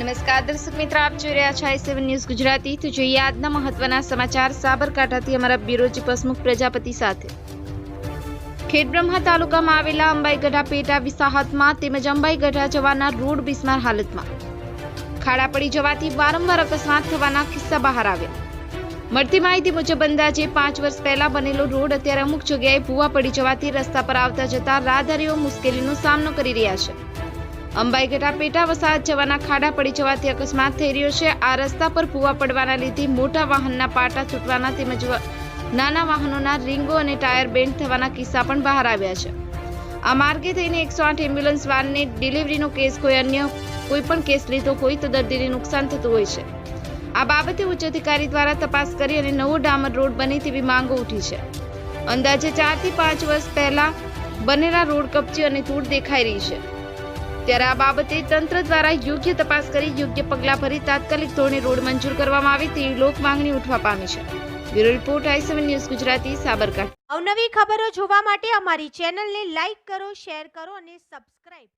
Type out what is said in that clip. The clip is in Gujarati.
નમસ્કાર, દર્શક મિત્ર, આપ જોઈ રહ્યા છો આઈ સેવન ન્યૂઝ ગુજરાતી. તો જોઈએ આજના મહત્વના સમાચાર. સાબરકાંઠાથી અમારા બિરોજી પસમુખ પ્રજાપતિ સાથે. ખેડબ્રહ્મા તાલુકામાં આવેલા અંબાઈગઢા પેટા વિસાહતમાં તેમજ અંબાઈગઢા જવાના રોડ બિસ્માર હાલતમાં. ખાડા પડી જવાથી વારંવાર અકસ્માત થવાના કિસ્સા બહાર આવ્યા. મળતી માહિતી મુજબ અંદાજે પાંચ વર્ષ પહેલા બનેલો રોડ અત્યારે અમુક જગ્યાએ ભૂવા પડી જવાથી રસ્તા પર આવતા જતા રાહદારીઓ મુશ્કેલીનો સામનો કરી રહ્યા છે. અંબાઈ ગઢા પેટા વસાહત જવાના ખાડા પડી જવાથી અકસ્માત થઈ રહ્યો છે. આ રસ્તા પર ભૂવા પડવાના લીધે મોટા વાહનના પાટા છૂટવાના તેમજ નાના વાહનોના રીંગો અને ટાયર બેન્ડ થવાના કિસ્સા પણ બહાર આવ્યા છે. આ માર્ગે થઈને એકસો આઠ એમ્બ્યુલન્સ વાનને ડિલિવરીનો કેસ કોઈ અન્ય કોઈ પણ કેસ લીધો હોય તો દર્દીને નુકસાન થતું હોય છે. આ બાબતે ઉચ્ચ અધિકારી દ્વારા તપાસ કરી અને નવો ડામર રોડ બને તેવી માંગો ઉઠી છે. અંદાજે ચારથી પાંચ વર્ષ પહેલા બનેલા રોડ કપચી અને ધૂળ દેખાઈ રહી છે. ત્યારે આ બાબતે તંત્ર દ્વારા યોગ્ય તપાસ કરી યોગ્ય પગલાં ભરી તાત્કાલિક ધોરણે રોડ મંજૂર કરવામાં આવે તેવી લોક માંગણી ઉઠવા પામી છે. Bureau report I seven news Gujarati, Sabarkantha. અવનવી ખબરો જોવા માટે અમારી ચેનલને લાઈક કરો, શેર કરો અને સબસ્ક્રાઇબ